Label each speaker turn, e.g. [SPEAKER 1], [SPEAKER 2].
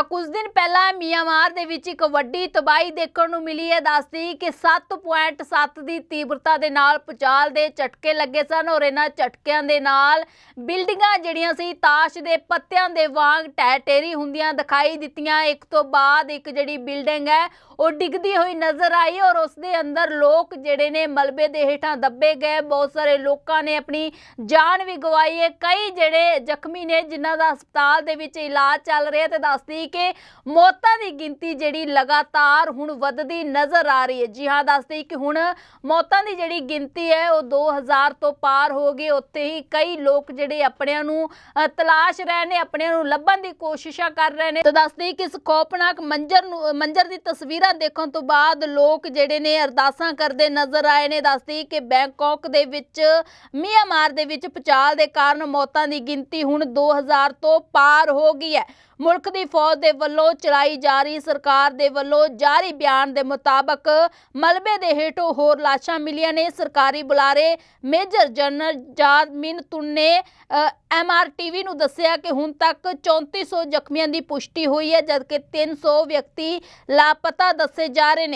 [SPEAKER 1] ਤਾਂ ਕੁਝ ਦਿਨ ਪਹਿਲਾਂ ਮਿਆਂਮਾਰ ਦੇ ਵਿੱਚ ਇੱਕ ਵੱਡੀ ਤਬਾਹੀ ਦੇਖਣ ਨੂੰ ਮਿਲੀ ਹੈ। ਦੱਸਦੀ ਕਿ 7.7 ਦੀ ਤੀਬਰਤਾ ਦੇ ਨਾਲ ਪੁਚਾਲ ਦੇ ਝਟਕੇ ਲੱਗੇ ਸਨ ਔਰ ਇਹਨਾਂ ਝਟਕਿਆਂ ਦੇ ਨਾਲ ਬਿਲਡਿੰਗਾਂ ਜਿਹੜੀਆਂ ਸੀ, ਤਾਸ਼ ਦੇ ਪੱਤਿਆਂ ਦੇ ਵਾਂਗ ਢਹਿ ਢੇਰੀ ਹੁੰਦੀਆਂ ਦਿਖਾਈ ਦਿੱਤੀਆਂ। ਇੱਕ ਤੋਂ ਬਾਅਦ ਇੱਕ ਜਿਹੜੀ ਬਿਲਡਿੰਗ ਹੈ, ਉਹ ਡਿੱਗਦੀ ਹੋਈ ਨਜ਼ਰ ਆਈ ਔਰ ਉਸ ਦੇ ਅੰਦਰ ਲੋਕ ਜਿਹੜੇ ਨੇ ਮਲਬੇ ਦੇ ਹੇਠਾਂ ਦੱਬੇ ਗਏ। ਬਹੁਤ ਸਾਰੇ ਲੋਕਾਂ ਨੇ ਆਪਣੀ ਜਾਨ ਵੀ ਗਵਾਈ ਹੈ। ਕਈ ਜਿਹੜੇ ਜ਼ਖਮੀ ਨੇ, ਜਿਨ੍ਹਾਂ ਦਾ ਹਸਪਤਾਲ ਦੇ ਵਿੱਚ ਇਲਾਜ ਚੱਲ ਰਿਹਾ ਤੇ ਦੱਸਦੀ ਕਿ ਮੌਤਾਂ ਦੀ ਗਿਣਤੀ ਜਿਹੜੀ ਲਗਾਤਾਰ ਹੁਣ ਵੱਧਦੀ ਨਜ਼ਰ ਆ ਰਹੀ ਹੈ। ਜੀ ਹਾਂ ਦੱਸਦੀ ਕਿ ਹੁਣ ਮੌਤਾਂ ਦੀ ਜਿਹੜੀ ਗਿਣਤੀ ਹੈ, ਉਹ 2000 ਤੋਂ ਪਾਰ ਹੋ ਗਈ। ਉੱਥੇ ਹੀ ਕਈ ਲੋਕ ਜਿਹੜੇ ਆਪਣਿਆਂ ਨੂੰ ਤਲਾਸ਼ ਰਹੇ ਨੇ, ਆਪਣਿਆਂ ਨੂੰ ਲੱਭਣ ਦੀ ਕੋਸ਼ਿਸ਼ਾਂ ਕਰ ਰਹੇ ਨੇ। ਤੇ ਦੱਸਦੀ ਕਿ ਇਸ ਖੌਫਨਾਕ ਮੰਜ਼ਰ ਨੂੰ ਮੰਜ਼ਰ ਦੀ ਤਸਵੀਰਾਂ ਦੇਖਣ ਤੋਂ ਬਾਅਦ ਲੋਕ ਜਿਹੜੇ ਨੇ ਅਰਦਾਸਾਂ ਕਰਦੇ ਨਜ਼ਰ ਆਏ ਨੇ। ਦੱਸਦੀ ਕਿ ਬੈਂਕਾਕ ਦੇ ਵਿੱਚ, ਮਿਆਂਮਾਰ ਦੇ ਵਿੱਚ ਪਚਾਲ ਦੇ ਕਾਰਨ ਮੌਤਾਂ ਦੀ ਗਿਣਤੀ ਹੁਣ 2000 ਤੋਂ ਪਾਰ ਹੋ ਗਈ ਹੈ। ਮੁਲਕ ਦੀ ਫੌਜ ਦੇ ਵੱਲੋਂ ਚਲਾਈ ਜਾ ਰਹੀ, ਸਰਕਾਰ ਦੇ ਵੱਲੋਂ ਜਾਰੀ ਬਿਆਨ ਦੇ ਮੁਤਾਬਕ ਮਲਬੇ ਦੇ ਹੇਠੋਂ ਹੋਰ ਲਾਸ਼ਾਂ ਮਿਲੀਆਂ ਨੇ। ਸਰਕਾਰੀ ਬੁਲਾਰੇ ਮੇਜਰ ਜਨਰਲ ਜਾਦਮਿਨ ਤੁੰਨੇ ਐਮਆਰਟੀਵੀ ਨੂੰ ਦੱਸਿਆ ਕਿ ਹੁਣ ਤੱਕ 3400 ਜ਼ਖਮੀਆਂ ਦੀ ਪੁਸ਼ਟੀ ਹੋਈ ਹੈ, ਜਦਕਿ 300 ਵਿਅਕਤੀ ਲਾਪਤਾ ਦੱਸੇ ਜਾ ਰਹੇ ਨੇ।